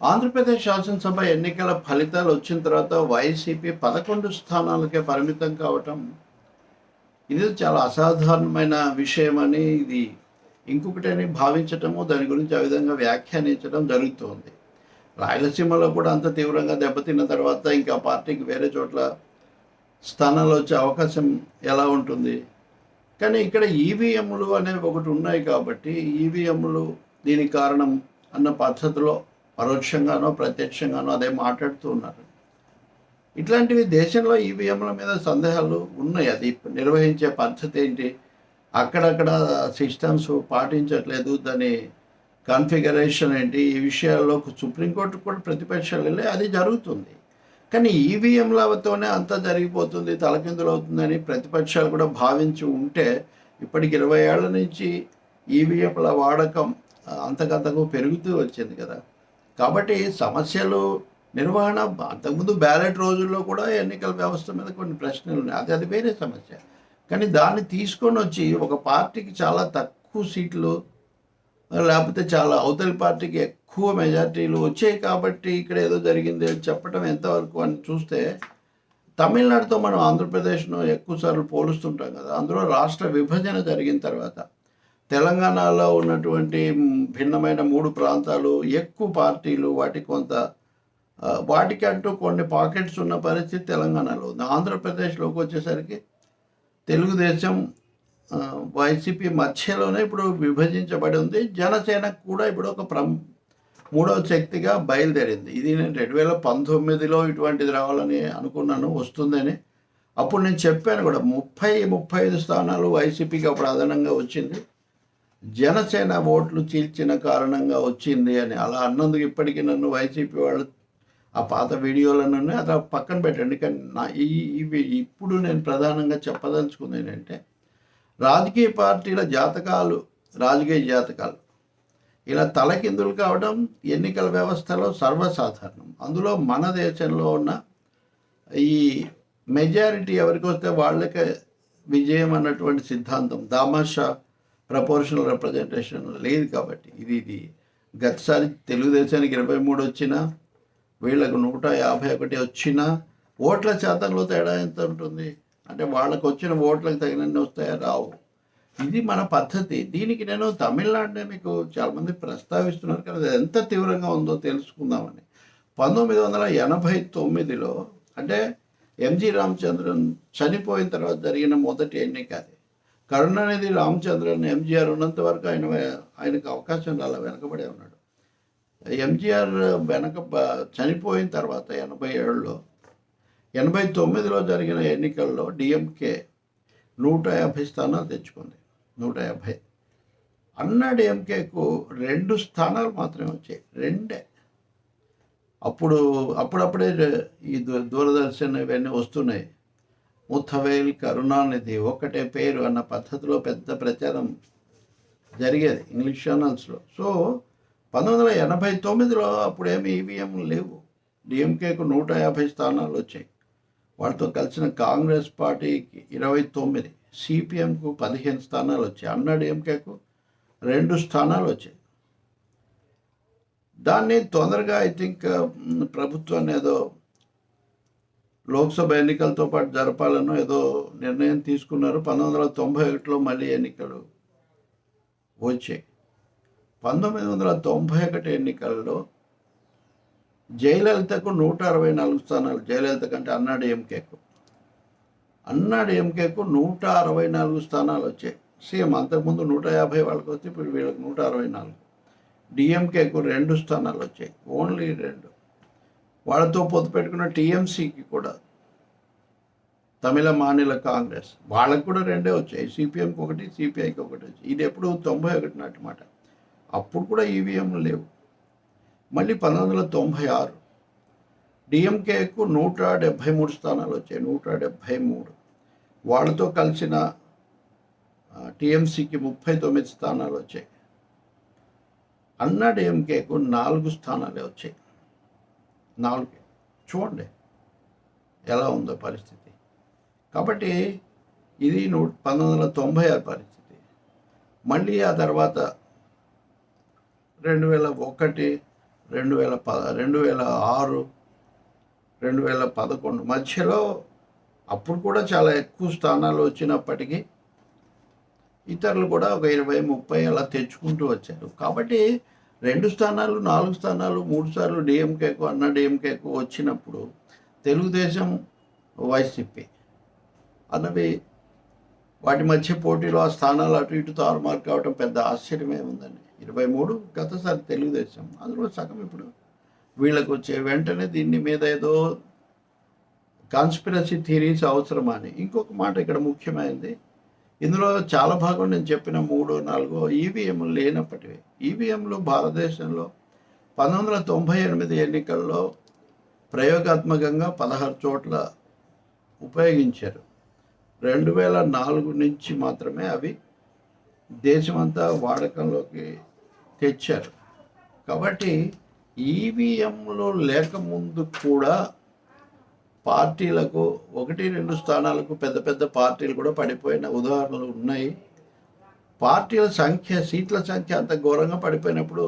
ఆంధ్రప్రదేశ్ శాసనసభ ఎన్నికల ఫలితాలు వచ్చిన తర్వాత వైసీపీ పదకొండు స్థానాలకే పరిమితం కావటం ఇది చాలా అసాధారణమైన విషయమని ఇది ఇంకొకటని భావించటము దాని గురించి ఆ విధంగా వ్యాఖ్యానించడం జరుగుతోంది. రాయలసీమలో కూడా అంత తీవ్రంగా దెబ్బతిన్న తర్వాత ఇంకా పార్టీకి వేరే చోట్ల స్థానాలు వచ్చే అవకాశం ఎలా ఉంటుంది? కానీ ఇక్కడ ఈవీఎంలు అనేవి ఒకటి ఉన్నాయి కాబట్టి ఈవీఎంలు దీనికి కారణం అన్న పద్ధతిలో పరోక్షంగానో ప్రత్యక్షంగానో అదే మాట్లాడుతూ ఉన్నారు. ఇట్లాంటివి దేశంలో ఈవీఎంల మీద సందేహాలు ఉన్నాయి. అది నిర్వహించే పద్ధతి ఏంటి? అక్కడక్కడ సిస్టమ్స్ పాటించట్లేదు. దాని కాన్ఫిగరేషన్ ఏంటి? ఈ విషయాల్లో సుప్రీంకోర్టు కూడా ప్రతిపక్షాలు వెళ్ళి అది జరుగుతుంది. కానీ ఈవీఎంలతోనే అంతా జరిగిపోతుంది తలకిందులు అవుతుందని ప్రతిపక్షాలు కూడా భావించి ఉంటే ఇప్పటికి ఇరవై ఏళ్ళ నుంచి ఈవీఎంల వాడకం అంతకంతకు పెరుగుతూ వచ్చింది కదా. కాబట్టి సమస్యలు నిర్వహణ అంతకుముందు బ్యాలెట్ రోజుల్లో కూడా ఎన్నికల వ్యవస్థ మీద కొన్ని ప్రశ్నలు ఉన్నాయి. అది అది వేరే సమస్య. కానీ దాన్ని తీసుకొని వచ్చి ఒక పార్టీకి చాలా తక్కువ సీట్లు లేకపోతే చాలా అవతలి పార్టీకి ఎక్కువ మెజార్టీలు వచ్చాయి కాబట్టి ఇక్కడ ఏదో జరిగింది అని చెప్పడం ఎంతవరకు అని చూస్తే తమిళనాడుతో మనం ఆంధ్రప్రదేశ్ను ఎక్కువసార్లు పోలుస్తుంటాం కదా. అందులో రాష్ట్ర విభజన జరిగిన తర్వాత తెలంగాణలో ఉన్నటువంటి భిన్నమైన మూడు ప్రాంతాలు ఎక్కువ పార్టీలు వాటి కొంత వాటికంటూ కొన్ని పాకెట్స్ ఉన్న పరిస్థితి తెలంగాణలో ఉంది. ఆంధ్రప్రదేశ్లోకి వచ్చేసరికి తెలుగుదేశం వైసీపీ మధ్యలోనే ఇప్పుడు విభజించబడి ఉంది. జనసేన కూడా ఇప్పుడు ఒక ప్రం మూడవ శక్తిగా బయలుదేరింది. ఇది నేను రెండు వేల పంతొమ్మిదిలో ఇటువంటిది రావాలని అనుకున్నాను వస్తుందని. అప్పుడు నేను చెప్పాను కూడా ముప్పై ముప్పై ఐదు స్థానాలు వైసీపీకి అప్పుడు అదనంగా వచ్చింది. జనసేన ఓట్లు చీల్చిన కారణంగా వచ్చింది అని అలా అన్నందుకు ఇప్పటికీ నన్ను వైసీపీ వాళ్ళు ఆ పాత వీడియోలను అలా పక్కన పెట్టండి. కానీ నా ఈ ఇవి ఇప్పుడు నేను ప్రధానంగా చెప్పదలుచుకుంది ఏంటంటే రాజకీయ పార్టీల జాతకాలు రాజకీయ జాతకాలు. ఇలా తలకిందులు కావడం ఎన్నికల వ్యవస్థలో సర్వసాధారణం. అందులో మన దేశంలో ఉన్న ఈ మెజారిటీ ఎవరికి వస్తే వాళ్ళకే విజయం అన్నటువంటి సిద్ధాంతం. దామాషా ప్రపోర్షనల్ రిప్రజెంటేషన్ లేదు కాబట్టి. ఇది ఇది గతసారి తెలుగుదేశానికి ఇరవై మూడు వచ్చినా వీళ్ళకు నూట యాభై ఒకటి వచ్చినా ఓట్ల శాతంలో తేడా ఎంత ఉంటుంది? అంటే వాళ్ళకు వచ్చిన ఓట్లకు తగినన్ని వస్తాయా? రావు. ఇది మన పద్ధతి. దీనికి నేను తమిళనాడునే మీకు చాలామంది ప్రస్తావిస్తున్నారు కానీ అది ఎంత తీవ్రంగా ఉందో తెలుసుకుందామని. పంతొమ్మిది వందల ఎనభై తొమ్మిదిలో అంటే ఎంజి రామచంద్రన్ చనిపోయిన తర్వాత జరిగిన మొదటి ఎన్నిక అది. కరుణానిధి రామచంద్రన్ ఎంజీఆర్ ఉన్నంత వరకు ఆయన ఆయనకు అవకాశం అలా వెనకబడే ఉన్నాడు. ఎంజీఆర్ వెనక చనిపోయిన తర్వాత ఎనభై ఏడులో ఎనభై తొమ్మిదిలో జరిగిన ఎన్నికల్లో డిఎంకే నూట యాభై స్థానాలు తెచ్చుకుంది. నూట యాభై. అన్న డిఎంకేకు రెండు స్థానాలు మాత్రమే వచ్చాయి. రెండే. అప్పుడు అప్పుడప్పుడే ఈ దూ- దూరదర్శన్ ఇవన్నీ వస్తున్నాయి. ముత్తవేల్ కరుణానిధి ఒకటే పేరు అన్న పద్ధతిలో పెద్ద ప్రచారం జరిగేది ఇంగ్లీష్ ఛానల్స్లో సో పంతొమ్మిది వందల ఎనభై తొమ్మిదిలో అప్పుడేమి ఈవీఎం లేవు. డిఎంకేకు నూట యాభై స్థానాలు వచ్చాయి. వాళ్ళతో కలిసిన కాంగ్రెస్ పార్టీకి ఇరవై తొమ్మిది సిపిఎంకు పదిహేను స్థానాలు వచ్చాయి. అన్నా డిఎంకేకు రెండు స్థానాలు వచ్చాయి. దాన్ని తొందరగా ఐ థింక్ ప్రభుత్వాన్ని ఏదో లోక్సభ ఎన్నికలతో పాటు జరపాలను ఏదో నిర్ణయం తీసుకున్నారు. పంతొమ్మిది వందల తొంభై ఒకటిలో మళ్ళీ ఎన్నికలు వచ్చాయి. పంతొమ్మిది వందల తొంభై ఒకటి ఎన్నికల్లో జయలలితకు నూట అరవై నాలుగు స్థానాలు. జయలలిత కంటే అన్నా డిఎంకేకు నూట అరవై నాలుగు స్థానాలు వచ్చాయి. సీఎం అంతకుముందు నూట యాభై వాళ్ళకి వస్తే ఇప్పుడు వీళ్ళకి నూట అరవై నాలుగు. డిఎంకేకు రెండు స్థానాలు వచ్చాయి. ఓన్లీ రెండు. వాళ్ళతో పొత్తు పెట్టుకున్న టీఎంసీకి కూడా తమిళ మానిల కాంగ్రెస్ వాళ్ళకు కూడా రెండే వచ్చాయి. సిపిఎంకి ఒకటి సిపిఐకి ఒకటి వచ్చాయి. ఇది ఎప్పుడు తొంభై ఒకటి నాటి మాట. అప్పుడు కూడా ఈవీఎంలు లేవు. మళ్ళీ పంతొమ్మిది వందల తొంభై ఆరు డిఎంకేకు నూట డెబ్భై మూడు స్థానాలు వచ్చాయి. నూట డెబ్భై మూడు. వాళ్ళతో కలిసిన టీఎంసీకి ముప్పై తొమ్మిది స్థానాలు వచ్చాయి. అన్నా డిఎంకేకు నాలుగు స్థానాలే వచ్చాయి. నాలుగు. చూడండి ఎలా ఉందో పరిస్థితి. కాబట్టి ఇది నూ పంతొమ్మిది వందల తొంభై ఆరు పరిస్థితి. మళ్ళీ ఆ తర్వాత రెండు వేల ఒకటి రెండు వేల ప రెండు వేల ఆరు రెండు వేల పదకొండు మధ్యలో అప్పుడు కూడా చాలా ఎక్కువ స్థానాలు వచ్చినప్పటికీ ఇతరులు కూడా ఒక ఇరవై ముప్పై అలా తెచ్చుకుంటూ వచ్చారు. కాబట్టి రెండు స్థానాలు నాలుగు స్థానాలు మూడు సార్లు డిఎంకేకు అన్న డిఎంకేకు వచ్చినప్పుడు తెలుగుదేశం వైసీపీ అన్నవి వాటి మధ్య పోటీలో ఆ స్థానాలు అటు ఇటు తారుమారు కావడం పెద్ద ఆశ్చర్యమే ఉందండి. ఇరవై మూడు గతసారి తెలుగుదేశం అందులో సగం ఇప్పుడు వీళ్ళకు వచ్చే. వెంటనే దీన్ని మీద ఏదో కాన్స్పిరసీ థిరీస్ అవసరమా అని. ఇంకొక మాట ఇక్కడ ముఖ్యమైనది ఇందులో చాలా భాగం నేను చెప్పిన మూడో నాలుగో ఈవీఎంలు లేనప్పటివే ఈవీఎంలు భారతదేశంలో పంతొమ్మిది వందల తొంభై ఎనిమిది ఎన్నికల్లో ప్రయోగాత్మకంగా పదహారు చోట్ల ఉపయోగించారు. రెండు వేల నాలుగు నుంచి మాత్రమే అవి దేశమంతా వాడకంలోకి తెచ్చారు. కాబట్టి ఈవీఎంలు లేకముందు కూడా పార్టీలకు ఒకటి రెండు స్థానాలకు పెద్ద పెద్ద పార్టీలు కూడా పడిపోయిన ఉదాహరణలు ఉన్నాయి. పార్టీల సంఖ్య సీట్ల సంఖ్య అంత ఘోరంగా పడిపోయినప్పుడు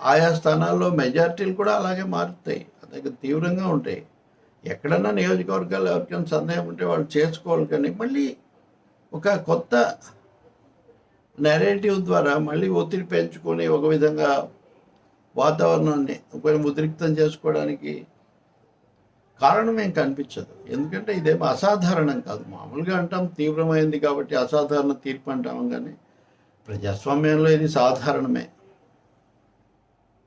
ఆయా స్థానాల్లో మెజార్టీలు కూడా అలాగే మారుతాయి. అంత తీవ్రంగా ఉంటాయి. ఎక్కడన్నా నియోజకవర్గాలు ఎవరికైనా సందేహం ఉంటే వాళ్ళు చేసుకోవాలి కానీ మళ్ళీ ఒక కొత్త నెరేటివ్ ద్వారా మళ్ళీ ఒత్తిడి పెంచుకొని ఒక విధంగా వాతావరణాన్ని కొంచెం ఉద్రిక్తం చేసుకోవడానికి కారణం ఏం కనిపించదు. ఎందుకంటే ఇదేమో అసాధారణం కాదు. మామూలుగా అంటాం తీవ్రమైంది కాబట్టి అసాధారణ తీర్పు అంటాం కానీ ప్రజాస్వామ్యంలో ఇది సాధారణమే.